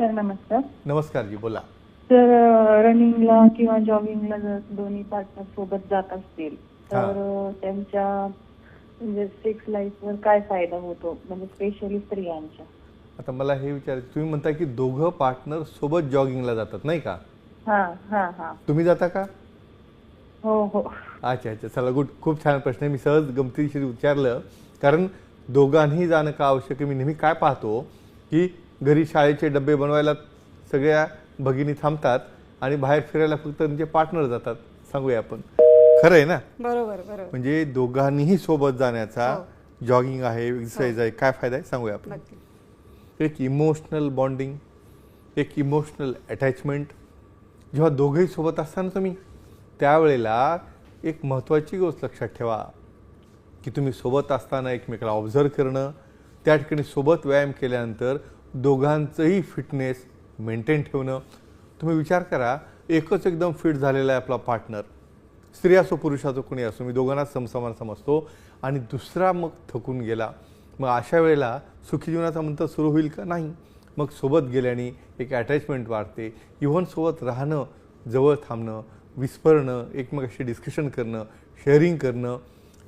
Sir नमस्कार. नमस्कार जी बोला. तर रनिंगला किंवा जॉगिंगला जर दोन्ही पार्टनर सोबत जात असतील तर त्यांच्या म्हणजे सेक्स लाईफवर काय फायदा होतो? म्हणजे स्पेशली स्त्रियांच्या. आता मला हे विचारायचं तुम्ही म्हणता की दोघं पार्टनर सोबत जॉगिंगला जातात नाही का? हा हा हा. तुम्ही जाता का? हो हो. अच्छा अच्छा. चला गुड. खूप छान प्रश्न आहे. मी सहज गमतीशीर विचारलं कारण दोघांनी जाणं का आवश्यक आहे? मी नेहमी काय पाहतो की घरी शाळेचे डबे बनवायला सगळ्या भगिनी थांबतात आणि बाहेर फिरायला फक्त त्यांचे पार्टनर जातात. सांगूया आपण. खरं आहे ना? बरोबर बरोबर. म्हणजे दोघांनीही सोबत जाण्याचा जॉगिंग आहे एक्सरसाइज आहे काय फायदा आहे? सांगूया आपण. एक इमोशनल बॉन्डिंग एक इमोशनल अटॅचमेंट जेव्हा दोघंही सोबत असता ना तुम्ही त्यावेळेला एक महत्त्वाची गोष्ट लक्षात ठेवा. की तुम्ही सोबत असताना एकमेकाला ऑब्झर्व करणं त्या ठिकाणी सोबत व्यायाम केल्यानंतर दोघांचंही फिटनेस मेंटेन ठेवणं. तुम्ही विचार करा एकच एकदम फिट झालेला आहे आपला पार्टनर स्त्री असो पुरुष असो कोणी असो मी दोघांनाच समसमान समजतो. आणि दुसरा मग थकून गेला. मग अशा वेळेला सुखी जीवनाचा मंत्र सुरू होईल का? नाही. मग सोबत गेल्याने एक अटॅचमेंट वाढते. इव्हन सोबत राहणं जवळ थांबणं विस्परणं एकमेकाशी डिस्कशन करणं शेअरिंग करणं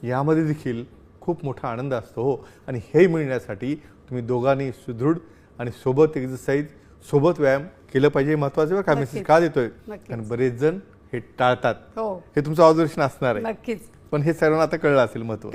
यामध्ये देखील खूप मोठा आनंद असतो हो. आणि हे मिळण्यासाठी तुम्ही दोघांनी सुदृढ आणि सोबत एक्सरसाइज सोबत व्यायाम केलं पाहिजे महत्वाचं बरं का? मेसेज. का देतोय. कारण बरेच जण हे टाळतात. हो. हे तुमचं ऑब्झर्वेशन असणार आहे. नक्कीच. पण हे सर्वांना आता कळलं असेल महत्त्व.